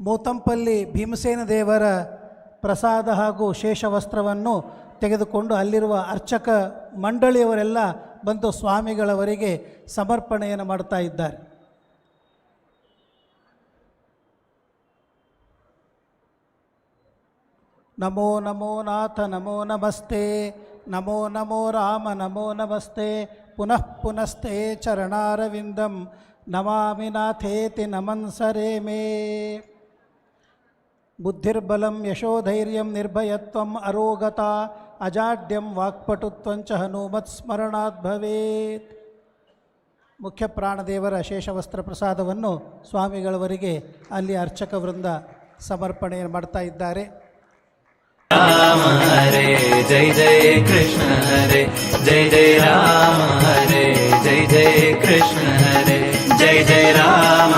ಮೂತಂಪಲ್ಲಿ ಭೀಮಸೇನ ದೇವರ ಪ್ರಸಾದ ಹಾಗೂ ಶೇಷ ವಸ್ತ್ರವನ್ನು ತೆಗೆದುಕೊಂಡು ಅಲ್ಲಿರುವ ಅರ್ಚಕ ಮಂಡಳಿಯವರೆಲ್ಲ ಬಂದು ಸ್ವಾಮಿಗಳವರಿಗೆ ಸಮರ್ಪಣೆಯನ್ನು ಮಾಡ್ತಾ ಇದ್ದಾರೆ. ನಮೋ ನಮೋ ನಾಥ, ನಮೋ ನಮಸ್ತೆ, ನಮೋ ನಮೋ ರಾಮ, ನಮೋ ನಮಸ್ತೆ, ಪುನಃ ಪುನಸ್ತೆ ಚರಣಾರವಿಂದಂ, ನಮಾಮಿ ನಾಥೇತಿ ನಮನ್ಸರೆ ಮೇ ಬುದ್ಧಿರ್ಬಲಂ ಯಶೋಧೈರ್ಯಂ ನಿರ್ಭಯತ್ವಂ ಅರೋಗತ ಅಜಾಡ್ಯಂ ವಾಕ್ಪಟುತ್ವಂಚ ಹನುಮತ್ ಸ್ಮರಣಾತ್ ಭವೇತ್. ಮುಖ್ಯ ಪ್ರಾಣದೇವರ ಶೇಷವಸ್ತ್ರ ಪ್ರಸಾದವನ್ನು ಸ್ವಾಮಿಗಳವರಿಗೆ ಅಲ್ಲಿ ಅರ್ಚಕ ವೃಂದ ಸಮರ್ಪಣೆ ಮಾಡ್ತಾ ಇದ್ದಾರೆ. ರಾಮ ಹರೇ, ಜೈ ಜಯ ಕೃಷ್ಣ ಹರೇ, ಜೈ ಜಯ ರಾಮ ಹರೇ, ಜೈ ಜಯ ಕೃಷ್ಣ ಹರೇ, ಜೈ ಜಯ ರಾಮ